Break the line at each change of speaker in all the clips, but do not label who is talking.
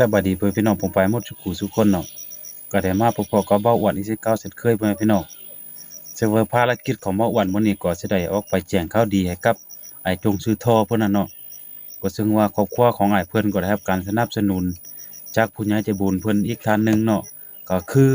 สบายดีเพื่อนพี่น้องผมไปหมดทุกคู่ทุกคนเนาะก็ได้มาพบๆกับเบ้าอ้วนอีกเก้าเช่นเคยเพื่อนพี่น้องซึ่งว่าภารกิจของเบ้าอ้วนมื้อนี้ก็สิได้ออกไปแจ้งข่าวดีให้กับไอ้จงซื้อท่อเพิ่นน่ะเนาะก็ซึ่งว่าครอบครัวของไอ้เพิ่อนก็ได้รับการสนับสนุน จากผู้ใหญ่ใจบุญเพิ่นอีกท่านหนึ่งเนาะก็คือ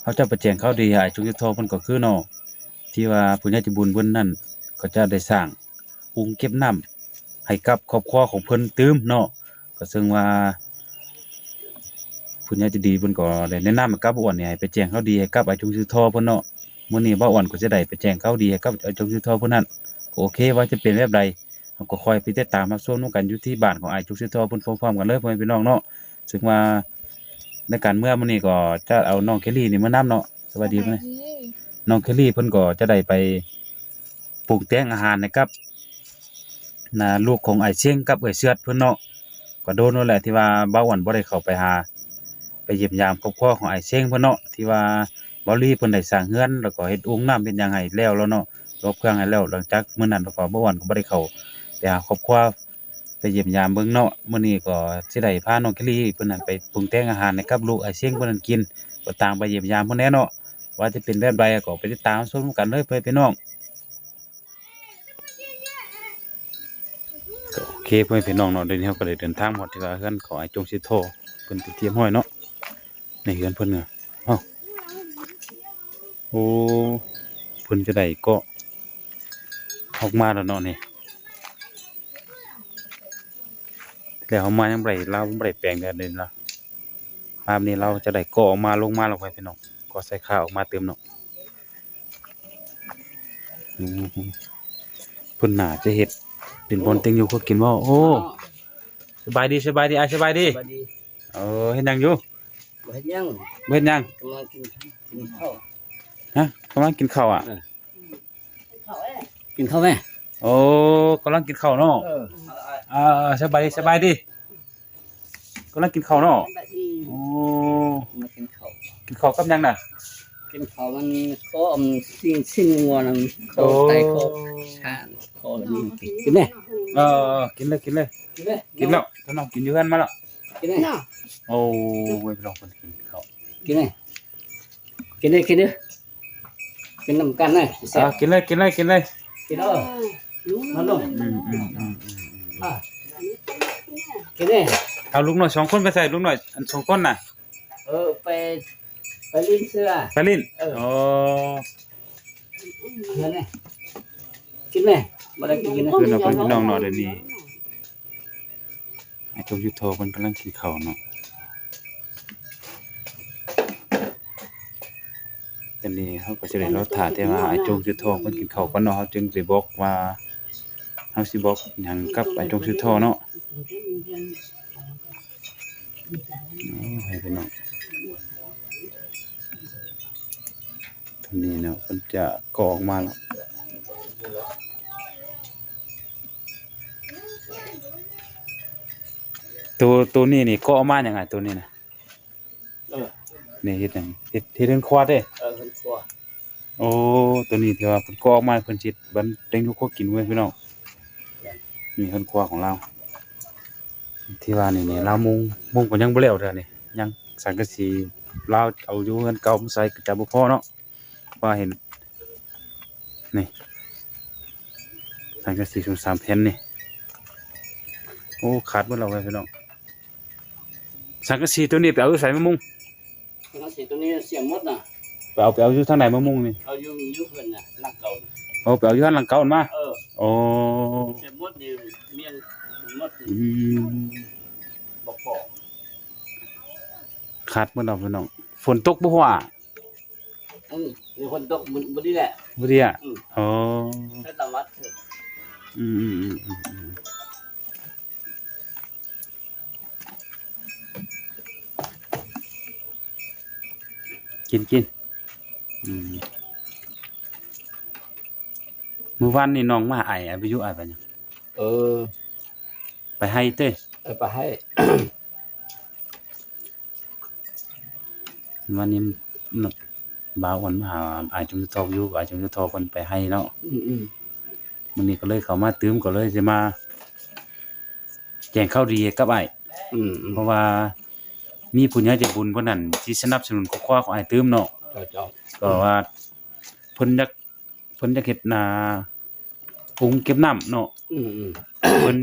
เขาจะไปแจ้งข่าวดีไอ้จงซื้อท่อเพิ่นก็คือเนาะที่ว่าผู้ใหญ่ใจบุญเพิ่นนั่นก็จะได้สร้างอุงเก็บน้ำให้กับครอบครัวของเพิ่อนตืมเนาะก็ซึ่งว่า ผู้ใหญ่ใจะดีเพิ่นก็ได้แนะนำให้กับบ่อ้วนนี่ให้ไปแจ้งข่าวดีให้กับไอ้จงซื้อทอเพิ่นเนาะมื้อนี้บ่อ้วนก็จะได้ไปแจ้งข่าวดีให้กับไอ้จงซื้อทอเพิ่นนั้นก็โอเคว่าจะเป็นแบบใดเราก็คอยไปติดตามรับชมนํกันอยู่ที่บ้านของไอ้จงซื้อทอเพิ่นพร้อมๆกันเลยพ่อแม่พี่น้องเนาะซึ่งว่าในการเมื่อมื้อนี้ก็จะเอาน้องเคลลี่นี่มานํเนาะสวัสดีเพิ่นน้องเคลลี่เพิ่นก็จะได้ไปปรุงแต่งอาหารให้กับน่าลูกของไอ้เชียงกับไอ้เชือดเพิ่นเนาะก็โดนนั่นแหละที่ว่าเบ้าหวันบ่ได้เข้าไปหา ไปเยี่ยมยามครอบครัวของไอ้เซ้งเพิ่นเนาะที่ว่าบาลีเพิ่นได้สร้างเฮือนแล้วก็เฮ็ดอุโมงน้ำเป็นยังให้แล้วแล้วเนาะรบเครื่องให้แล้วหลังจากมื้อนั้นแล้วก็เบ้าหวันก็บ่ได้เข้าไปหาครอบครัวไปเยี่ยมยามเบิ่งเนาะมื้อนี้ก็สิได้พาน้องเคลลี่เพิ่นนั่นไปปรุงแต่งอาหารให้กับลูกไอ้เซ้งเพิ่นนั่นกินก็ต่างไปเยี่ยมยามเพิ่นแน่เนาะว่าจะเป็นแบบใดก็ไปติดตามชมกันเลยเพื่อนพี่น้องก็โอเคเพื่อนพี่น้องเนาะเดี๋ยวนี้เราก็ได้เดินทางหมดที่ว่าเฮือนของไอ้จงสิโทเพิ่นไปเตรียมห้อยเนาะ นเฮือนเพิ่นเนาะเอ้าโอ้เพิ่นจะได้เก็ออกมาแล้วเนาะนี่แล้วเขามายังบ่ได้เราบ่ได้แปลงกันเลยเนาะภาพนี้เราจะได้เก็ออกมาลงมาแล้วไปพี่น้องก็ใส่ข้าวออกมาเติมเนาะอืมเพิ่นน่าจะเฮ็ดเป็นบอนเต็งอยู่เขากินว่าโอ้สบายดีสบายดีอะสบายดี
สวัสดี
เออเฮ็ดหยังอยู่
บ่ เฮ็ดหยัง
เฮ็ดหยัง
กำลังกินกินข้าว
ฮะกำลังกินข้าวอะ
กินข้าวไหม
โอ้กำลังกินข้าวเนาะ
เออ
อ่าสบายดีสบายดีกำลังกินข้าวเนาะโอ้
มากินข้าว
กินข้าวกับหยังน่ะ
กินข้าวมันข้อมสิ่งสิ่งงัวนั่นข้อไตข้อชานข้ออะไรนี่กินกินไหม
เออกินเลยกินเลย
กินไหม
กินแล้วท่านน้องกินอยู่กันมาแล้ว
กินไหม
โอ้เว้ยพี่น้องเพิ่นกินข้าว
กินไหมกินได้กินเด้อกินน้ำกันนะแซ่
อ่า
บ
กินเลยกินเลยกินเลย
กินเด้อมันลง
อืมอืมอืม
อะกินไหม
เอาลูกหน่อยสองคนไปใส่ลูกหน่อยอันสองคนน่ะ
เออไปไปลิ้นเสื้อ
ไปลิ้น
เออ
โอ้
เงินไหมกินไหมบ่ได้กินนะ
เพื่อนเราเพิ่นพี่น้องเนาะเดี๋ยวนี้ ไอ้จงยุทโธเพิ่นกำลังกินข้าวเนาะตอนนี้เขาก็สิได้รอท่าแต่ว่าไอ้จงยุทโธเพิ่นกินข้าวก่อนเนาะเขาจึงสิบอกว่าเฮาสิบอกหยังกับไอ้จงยุทโธเนาะโอ้ให้พี่น้องตอนนี้เนาะเพิ่นจะก่อออกมาแล้ว ตัวตัวนี้นี่ก็เอามาอย่างไงตัวนี้นะ
เออ
นี่เฮ็ดหยังเฮ็ดเฮ็ดเรื่องควาดเด้
เออเพิ่นครัว
โอ้ ตัวนี้ที่ว่าเพิ่นก็ออกมาเพิ่นสิบันเต็งทุกคนกินไว้พี่น้องนี่เพิ่นครัวของเรา ที่ว่านี่นี่เรามุงมุงก็ยังบ่แล้วเด้อนี่ยังสังกะสีเราเอาอยู่เงินเก่ามาใส่ก็จะบ่พอเนาะว่าเห็น นี่ สังกะสีชุมสามแผ่นนี่ โอ้ขาดหมดแล้วเว้ยพี่น้อง สังกะสีตัวนี้ไปเอาอยู่ใส่มะมุง
แล้วสิตัวนี้เสียหมดน่ะ
ไปเอาไปเอาอยู่ทางไหนมะม่วงนี่
เอาอยู่อยู่เพิ่นน่ะหลักเก่าน่ะ
เอาไปเอาอยู่ทางหลังเก่ามา
เออ
โอ้
เสียหมดนี่เมียนหมด
อืม
บ่พอ
ขาดเมื่อเราพี่น้องฝนตกบ่ฮว่า
อืมมีคนตกมันบ่ดีแหละ
บ่ดีอะ
อืม
อ๋อ
ถ้าตามวัดเถอะ
อืมอืมอืม กินกินอืมมื้อวานนี่น้องมาไออะไปอยู่ไอไปหยัง
เออ
ไปให้เต้
เอาไปให้
วันนี้นบ่าววันมาหาอายจงจะทอกอยู่อายจงจะทอกเพิ่นไปให้เนาะ
อืมอืม
มื้อนี้ก็เลยเข้ามาตื้มก็เลยสิมา แจ้งข่าวดีกับอ้าย
อืมอืม
เพราะว่า มีผู้ใหญ่ใจบุญเพิ่นนั่นที่สนับสนุนครอบครัวของอ้ายตื้มเนาะ
เจ้าเจ้า
ก็ว่าเพิ่นอยากเพิ่นอยากเฮ็ดนาปุงเก็บน้ำเนาะ
อืมอืม
เพิ่น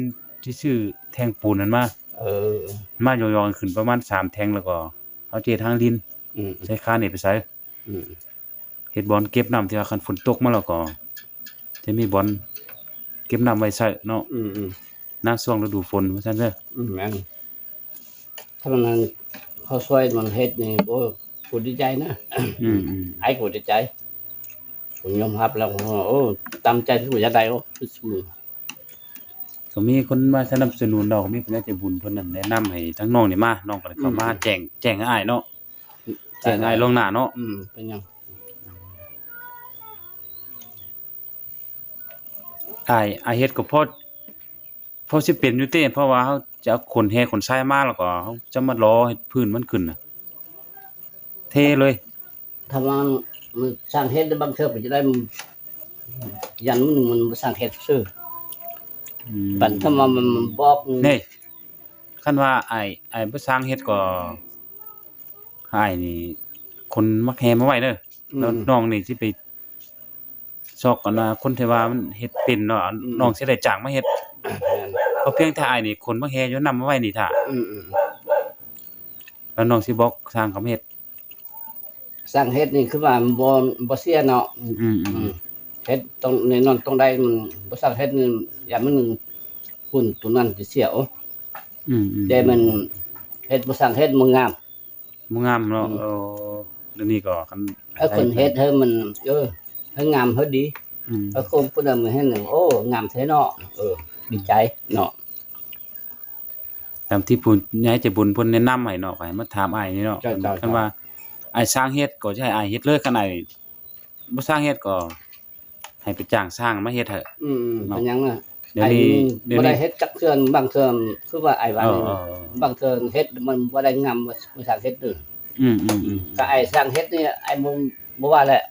สิซื้อแทงปูนนั้นมา
เออ
มายองๆขึ้นประมาณสามแทงแล้วก็เอาเจทางดิน
อืม
ใช้คานนี่ไปใส่
อืม
เฮ็ดบ่อนเก็บน้ำที่ว่าคันฝนตกมาแล้วก็จะมีบ่อนเก็บน้ำไว้ใช้เนาะ
อืมอืม
หน้าช่วงฤดูฝนว่าซั่นเด้อ
อืมแม่น ถ้ามันเขาช่วยมันเฮ็ดนี่โอ้กูดีใจนะ
อืมอืม
ไอ้กูดีใจผมยอมรับแล้วผมว่าโอ้ตามใจที่กูจะได้โอ้สู้
ก็มีคนมาสนับสนุนดอกมีผู้ใหญ่ใจบุญเพิ่นนั่นแนะนำให้ทั้งน้องนี่มาน้องก็เลยเข้ามาแจ้งแจ้งให้อ้ายเนาะแจ้งให้อ้ายล่วงหน้าเนาะ
อืมเป็นยัง
อ้ายอ้ายเฮ็ดก็พอพอสิเป็นอยู่เต้เพราะว่าเขา จะเอาขนแห่ขนทรายมาแล้วก็เขาจะมารอให้พื้นมันขึ้นน่ะ เทเลย
ถ้ามันมันสร้างเฮ็ดได้บางเทื่อมันจะได้มันยันมันมันสร้างเฮ็ดซื่อ
อืม
บัดถ้ามามันมันบอก
นี่คันว่าอ้ายอ้ายบ่สร้างเฮ็ดก็อ้ายนี่ คนมักแห่มาไว้เด้อ
อืม
แล้วน้องนี่สิไปซอกกันว่าคนที่ว่ามันเฮ็ดเป็นเนาะน้องสิได้จ้างมาเฮ็ด
แม่น
เพราะเพียงแต่อ้ายนี่คนมาแห่อยู่นำมาไว้นี่ท่า
อืมอืม
แล้วน้องสิบอกสร้างเขามาเฮ็ด
สร้างเฮ็ดนี่คือว่ามันบ่บ่เสียเนาะ
อืมอืม
อืมเฮ็ดต้องแน่นอนต้องได้มันบ่สร้างเฮ็ดนี่อย่ามันหุ่นตัวนั้นสิเสียโอ้
อืมอืม
แต่มันเฮ็ดบ่สร้างเฮ็ดมันงาม
บ่งามเนาะ
อืม
เออเดี๋ยวนี้ก็คัน
ถ้าคนเฮ็ดให้มันเออให้งามให้ดี
อืม
ถ้าคนผู้ใดมาเฮ็ดนี่โอ้งามแท้เนาะเออ ดีใจเนาะ
ตามที่ผู้ใหญ่ใจบุญเพิ่นแนะนำให้เนาะก็ให้มาถามอ้ายนี่เนาะ
เจ้าเจ้า
คันว่าอ้ายสร้างเฮ็ดก็จะให้อ้ายเฮ็ดเลยคันอ้ายบ่สร้างเฮ็ดก็ให้ไปจ้างสร้างมาเฮ็ดเถอะ
อืมๆเป็นหยังอะ
เดี๋ยวนี้
ไอ้
เดี๋ยว
บ่ได้
นี้
เฮ็ดจักเทื่อนบางเทื่อคือว่าไอ้ว่า
เออ
นี่
เออ
บางเทื่อเฮ็ดมันบ่ได้งามว่าผู้สร้างเฮ็ดเด้อ
อืมอืมอืม
ก็ไอ้สร้างเฮ็ดนี่ไอ้บ่บ่ว่าแหละ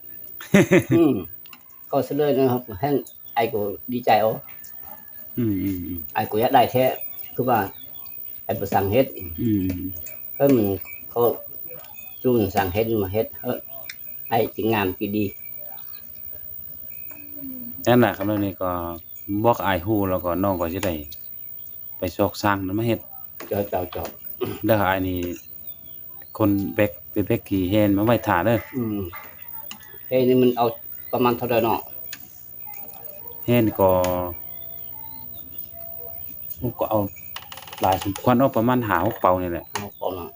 อืมก็เสเลยนะครับให้ไอ้กูดีใจเอา
อืมอืมอืม
ไอ้กูอยากได้แท้คือว่าไอ้บ่สั่งเฮ็ด
อืม
เพิ่นมันเขาจูนสั่งเฮ็ดมาเฮ็ดเฮ้ยไอ้สิงามสิดี
นั่นแหละครับแล้วนี่ก็บอกอ้ายฮู้แล้วก็น้องก็สิได้ไปซอกสร้างนั้นมาเฮ็ด
เจ้าเจ้าเจ้า
เด้ออ้ายนี่คนแบกไปแบกกี่แฮนมาไว้ท่าเด้อ
อืมเฮ้ยนี่มันเอาประมาณเท่าใดเนาะ
แฮนก็ ผมก็เอาหลายสมควรเอาประมาณ5 6เป่านี่แหละ
เอาก่อนเนาะ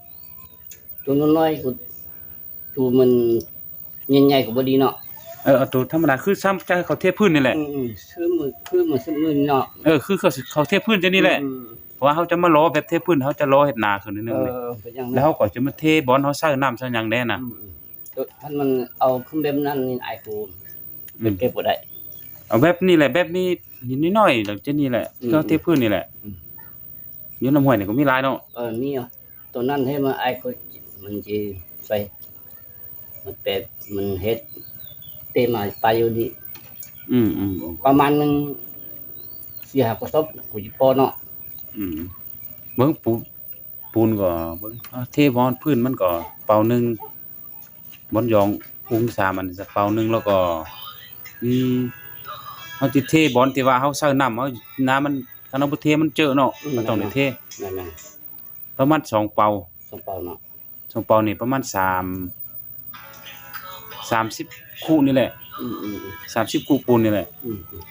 ตัวน้อยๆกูตัวมันใหญ่ๆก็บ่ดีเนาะ
เออเอาตัวธรรมดาคือซ้ำจะให้เขาเทพื้นนี่แหละ
อืมๆซื้อมือคือมือซื้อมือเนาะ
เออคือเขาสิเขาเทพื้นจะนี่แหละ
อืม
เพราะว่าเขาจะมารอแบบเทพื้นเขาจะรอเฮ็ดนาขึ้นนิดนึ
เอง
เลย
อเป็นอย่าง
แล้
นั้
วนเขาก็จะมาเทบอลเขาใส่น้ำใส่หยังแน่น่ะ
อืมๆตัวท่านมันเอาขึ้นแบบนั้นนี่ไอ้กูเป็นเก็บบ่ได้
เอาแบบนี้แหละแบบนี้ นิดๆหน่อยๆหลังจากนี้แหละ
อืม
ก็เทพื้นนี่แหละ
อืม
อยู่น้ำห้วยนี่ก็มีหลายเนาะ
เออนี่อะตัวนั้นให้มาไอ้ก็มันจะใส่มันเป็ดมันเฮ็ดเตมาไปอยู่ดี
อืมอืม
ประมาณหนึงสี่ห้ากระสอบกูจะพอเนาะ
อืมเบิ่งปูปูนก็เบิ่งเอาเทบอลพื้นมันก็เป่าหนึงบอลยององศามันสักเป่าหนึงแล้วก็มี เขาสิเทบอลที่ว่าเขาใส่น้ำเขาน้ำมันคันเอาบ่เทมันเจอะเนาะมันต้องได้เท
นั่นแหละ
ประมาณสองเป่า
สองเปาเนาะ
สองเป่านี่ประมาณสามสามสิบคู่นี่แหละ
อืมอืม
สามสิบคู่ปูนนี่แหละ
อืมอืม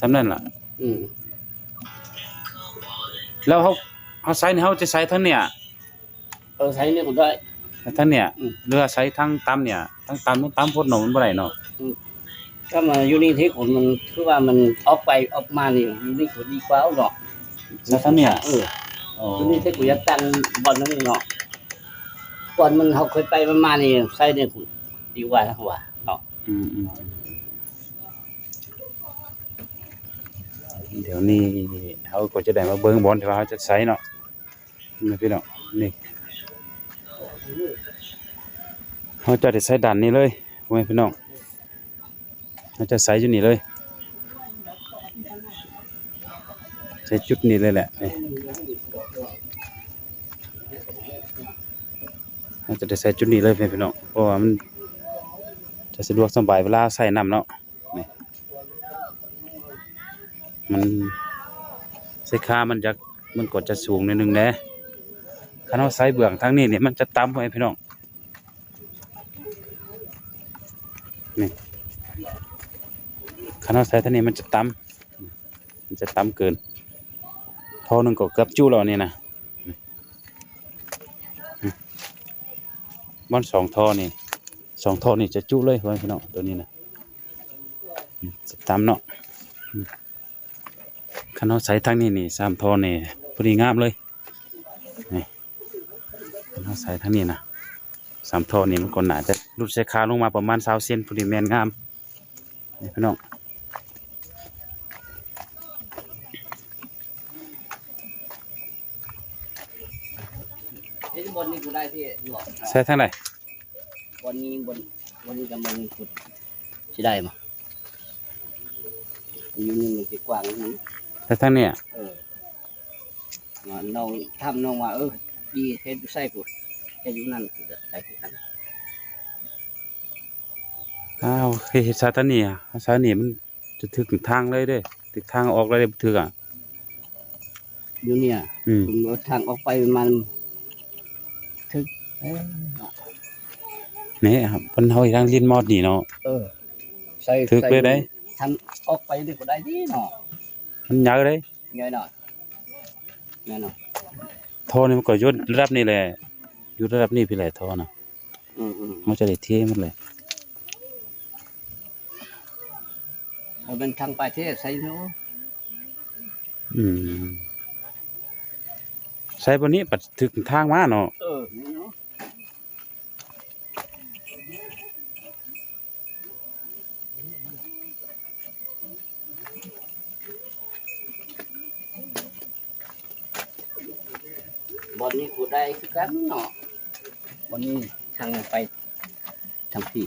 สำนั่นล่ะ
อืม
แล้วเขาเขาใช้นี่เขาจะใช้ทั้งเนี่ย
เออใช้นี่ก็ได้
ทั้งเนี่ย
อืม
เรือใช้ทั้งตามเนี่ยทั้งตามนู้นตามพดหนองมันบ่ได้เนาะ
ถ้ามาอยู่นี่ที่คนมันคือว่ามันออกไปออกมานี่อยู่นี่ก็ดีกว่าเนาะ
ใช้ทั้งเนี่ย
เออ
อ๋อ
อยู่นี่ที่กูอยากตั้งบอลนั่นเนาะบอลมันเขาเคยไปประมาณนี่ใส่เนี่ยกูดีกว่าทั้งว่าเนาะ
อืมอืมอืมเดี๋ยวนี้เขาก็จะได้มาเบิ่งบอลที่ว่าเขาจะใช้เนาะนี่พี่น้องนี่ เขาจะได้ใช้ด่านนี้เลยพ่อแม่พี่น้องเขาจะใช้อยู่นี่เลยใส่จุดนี้เลยแหละนี่เราจะได้ใส่จุดนี้เลยพี่น้องเพราะว่ามันจะสะดวกสบายเวลาใส่น้ำเนาะนี่มันใส่ค่ามันจะมันก็จะสูงนิดนึงนะ ถ้าเราใส่เบื้องทางนี้เนี่ยมันจะต่ำไปพี่น้องนี่ถ้าเราใส่ทางนี้มันจะต่ำมันจะต่ำเกินท่อหนึงก็เกือบจู้แล้วนี่ยนะบอนสองท่อนี่สองท่อนี่จะจู้เลยพี่น้องตัวนี้นะอืมจะตามเนาะอืมคันเอาใส่ทางนี้นี่สามท่อนี่พอดีงามเลย ใส่ทางนี้นะสามท่อนี่มันก็น่าจะรุดใส่คาลงมาประมาณสาวเซนพอดีแมนงามนี่พี่น้อง
เฮ้ยบนนี้กูได้ที่หลอก
ใส่ทางไหน
บนนี้บนบนนี้กับมันกูสิได้มาอยู่นี่มันจะกว้างนั้น
ใส่ทางเนี้
เออว่าน้องทำน้องว่าเออดีเฮ็ดอยู่ใส่กู เฮ็ดอยู่นั่นกูจะได้คือกัน
อ้าวเคยเห็นซาตานี่อะซาตานี่มันจะถึงทางเลยเด้ถึงทางออกเลยเด้บ่ถึกอะ
อยู่เนี่ย
อืม
ผมเอาทางออกไปมันถึกเอ้ย
นี่ครับเพิ่นเฮาอีกทางลิ้นมอดนี่เนาะ
เออใส่
ถึกเลยได้
ทำออกไปนี่ก็ได้ดีเนาะ
มันยาวเลย
ง่ายหน่อยง่ายหน่อย
ท่อนี่มันก็อยู่ระดับนี้แหละ อยู่ระดับนี้พี่แหละท่อน่ะ
อืมอืม
มันจะได้เทมันเลย
เอาเป็นทางไปเทศใส่เนาะ
อืมใส่บนนี้ปัดถึงทางมาเนาะ
เออนี่เนาะบอลนี้กูได้คือกันเนาะ บอลนี้ทางไปทางพี่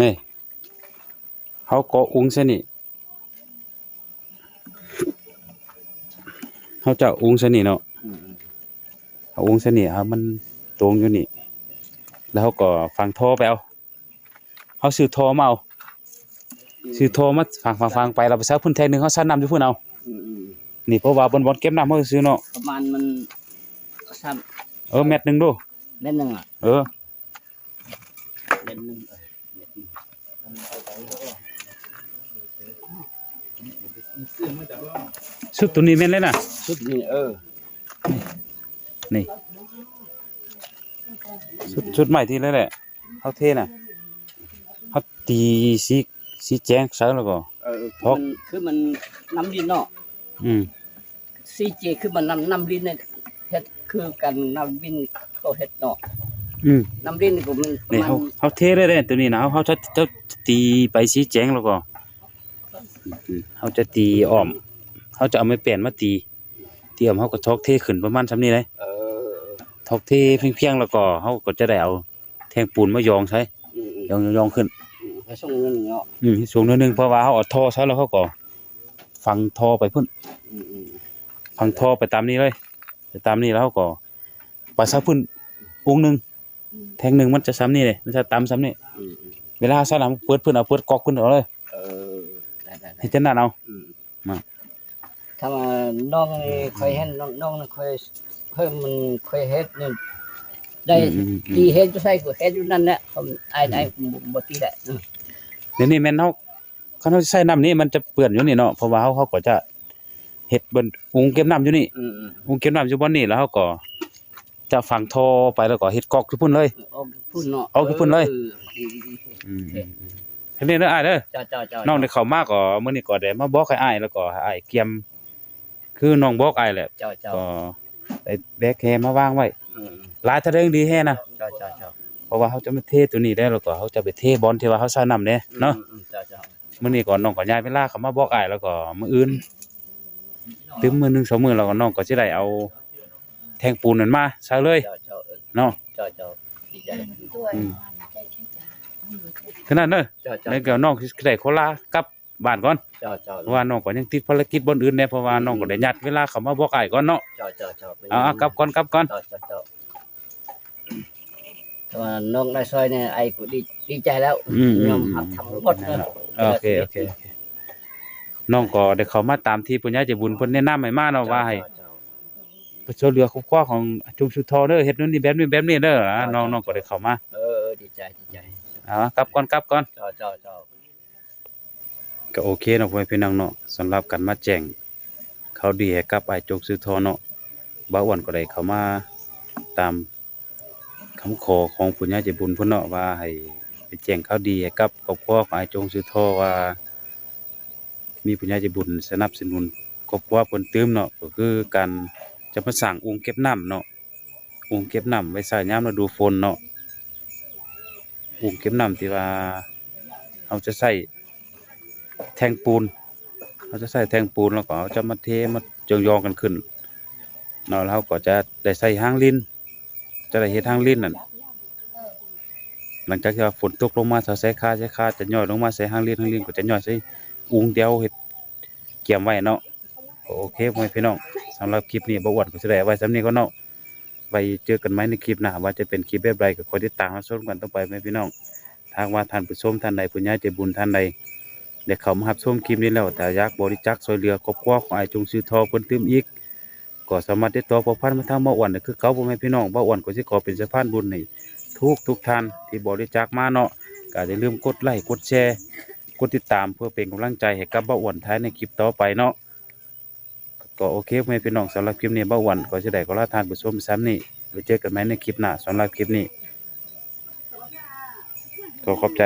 นี่เฮาก็อุงซะนี่เฮาจะอุงซะนี่เนาะ
อืม
เอาวงเสน่ห์ครับมันตรงอยู่นี่ แล้วเขาก็ฟังโทรไปเอาเขาซื้อโทรมาเอาซื้อโทรมาฟังฟังฟังไปเราไปซักพื้นแทงหนึ่งเขาซัดน้ำอยู่พื้นเอา
อืมอืม
นี่เพราะว่าบนบนเก็บน้ำเขาซื้อเนาะ
ประมาณมันซ้
เออเม็ดหนึ่งดูำ
เล่นหนึ่งอะ
เออ
เล่นหนึ่งเออเม็ดหนึ่ง
สุดตัวนี้แม่นเลยนะ
ชุดนี้เออ
นี่สุดสุดใหม่ที่เลยแหละเขาเทน่ะเขาตีสีสีแจ้งซะแล้วก็
เออ
เพราะ
มันคือมันน้ำดินเนาะ
อืม
ซีเจคือมันน้ำน้ำดินเนี่ยเฮ็ดคือกันน้ำดิน เขาเฮ็ดเนาะ
อืม
น้ำดินนี่ก็มัน
นี่เขาเขาเทเลยเด้ตัวนี้นะเขาเขาจะจะตีไปสีแจ้งแล้วก็อืมเขาจะตีอ้อมเขาจะเอาไม้แป่นมาตีตีอ้อมเขาก็ทอกเทขึ้นประมาณซำนี้เลย
เออ
ทอกเทเพียงๆแล้วก็เขาก็จะได้เอาแทงปูนมายองใช้
อืมอืม
ยองยองขึ้น
อืมไปส่งเงินเนาะ
อืมสูงนิดนึงเพราะว่าเขาเอาท่อใช้แล้วเขาก็ฟังท่อไปพุ่น
อืมอืม
ฟังท่อไปตามนี้เลย ไปตามนี้แล้วเขาก็ไปซักพุ่น องค์หนึงแทงหนึงมันจะซ้ำนี่เลยมันจะตามซ้ำนี่
อืมอืม
เวลาใส่น้ำเปิดพุ่นเอาเปิดกอกพุ่นเอาเลย
เออได้ได้ได้
ให้เจ้าหน้าเอา
อืม
มา
ถ้ามาน้องนี่เคยเห็นน้องน้องนี่เคยเคยมันเคยเฮ็ดนี่ได้
อืมอืมอื
ดี
ม
เฮ็ดอยู่ใส่กูเฮ็ดอยู่นั่นแหละผมไอ้ไอ้บ่ตีได้อืม
เดี๋ยวนี้แม่นเขาเขาใส่น้ำนี่มันจะเปื้อนอยู่นี่เนาะเพราะว่าเขาเขาก็จะเฮ็ดบนองค์เก็บน้ำอยู่นี่
อืมอืม
องค์เก็บน้ำอยู่บนนี่แล้วเขาก็ จะฝังท่อไปแล้วก็เฮ็ดกอกที่พุ่นเลย
เอาพุ่นเนาะ
เอาคือพุ่นเลย
ออดีดีดี
อืมอืมอืมเฮ็ดนี่เด้ออ้ายเด้อ
จ้าจ้าจ้า
น้องได้เข้ามาก็มื้อนี้ก็ได้มาบอกให้อ้ายแล้วก็ให้อ้ายเกียม คือน้องบอกอ้ายแหละ
จ้าจ้า
ก็ได้แบกแฮมาวางไว้
อืม
หลายทะเด้งดีแฮนะ
จ้าจ้าจ้า
เพราะว่าเขาจะมาเทตัวนี้ได้แล้วก็เขาจะไปเทบอลที่ว่าเขาใส่น้ำเด้เนาะ
อืมจ้าจ้า
มื้อนี้ก็น้องก็ย้ายเวลาเขามาบอกอ้ายแล้วก็มื้ออื่นถึงมื้อหนึงสองมื้อแล้วก็น้องก็สิได้เอา แทงปูนนั้นมาใส่เลย
จ้าจ้าเออ
เนาะ
จ้าจ้าดีใจ
อืมขนาดเด้อ
จ้าจ้า
แล้วก็น้องสิได้โคลากับบ้านก่อน
เจ้าเจ้า
เพราะว่าน้องก็ยังติดภารกิจบนอื่นแน่เพราะว่าน้องก็ได้ยัดเวลาเข้ามาบอกอ้ายก่อนเนาะ
เจ้าเจ้าเจ้าเป็น
เอาเอากลับก่อนกลับก่อน
เจ้าเจ้าเจ้าแต่ว่าน้องได้ซอยเนี่ยไอ้กูดีดีใจแล้ว
อืมอื
ยอ
ม
ม
อื
หั
ม
กทำหมดเลย
โอเคโอเคโอเคน้องก็ได้เข้ามาตามที่ปุญญาใจบุญเพิ่นแนะนำให้มาเนาะว่าให้
เจ้า
ไป ช่วยเหลือครอบครัวของชุมชุมทอเด้อเฮ็ดนู่นนี่แบบนี้แบบนี้เด้ออะน้องน้องก็ได้เข้ามา
เออเออดีใจดีใจ
เอากลับก่อนกลับก่อน
เจ้าเจ้าเจ้า
ก็โอเคเนาะพ่อแม่พี่น้องเนาะสำหรับการมาแจ้งข่าวดีให้กับอ้ายโจกซื้อทอเนาะบ่าวอ้วนก็ได้เข้ามาตามคำขอของปุญญาใจบุญเพิ่นเนาะว่าให้ไปแจ้งข่าวดีให้กับครอบครัวของอ้ายโจกซื้อทอว่า มีปุญญาใจบุญสนับสนุนครอบครัวเพิ่นตื้มเนาะก็คือการ จะมาสร้างองค์เก็บน้ำเนาะองค์เก็บน้ำไว้ใช้ยามฤดูฝนเนาะองค์เก็บน้ำที่ว่าเราจะใช้แทงปูนเขาจะใส่แทงปูนแล้วก็เขาจะมาเทมาจองยองกันขึ้นเนาะแล้วก็จะได้ใส่ห้างลิ้น จะได้เฮ็ดห้างลิ้นนั่นหลังจากที่ฝนตกลงมาถ้าใส่คาใส่คาจะย่อยลงมาใส่ห้างลิ้นห้างลิ้นก็จะย่อยใส่อุงเดียวเฮ็ดเกี่ยมไว้เนาะ โอเคพ่อแม่พี่น้องสำหรับคลิปนี้บ่อวนก็แสด้เอาไว้สำนี้ก็เนาะไว้เจอกันใหมในคลิปหน้าว่าจะเป็นคลิปแบบใดก็คอยติดตามรับชมกันต่องไปแม่พี่น้องถ้าว่าท่านผู้ชมท่านใดผู้ญ่ใจบุญท่านใดได้เขามารับชมคลิปนี้แล้วแต่ยากบริจาคช่วยเหลือครอบครัวของไอจงซื้อทอเพิ่นเติมอีกก็สามารถติดต่อประพันมาทางบ่อวนคือเก่าพ่อแม่พี่น้องบ่อวนก็สิขอเป็นสะพานบุญให้ทุกทุกท่านที่บริจาคมาเนาะก็อย่าลืมกดไลค์กดแชร์กดติดตามเพื่อเป็นกำลังใจให้กับบ่อวนท้ายในคลิปต่อไปเนาะ ก็โอเคพ่อแม่พี่น้องสำหรับคลิปนี้บ่าวันก็จะได้ก็ลาทานผู้ชมซ้ำนี่ไว้เจอกันไหมในคลิปหน้าสำหรับคลิปนี้ก็ขอบใจ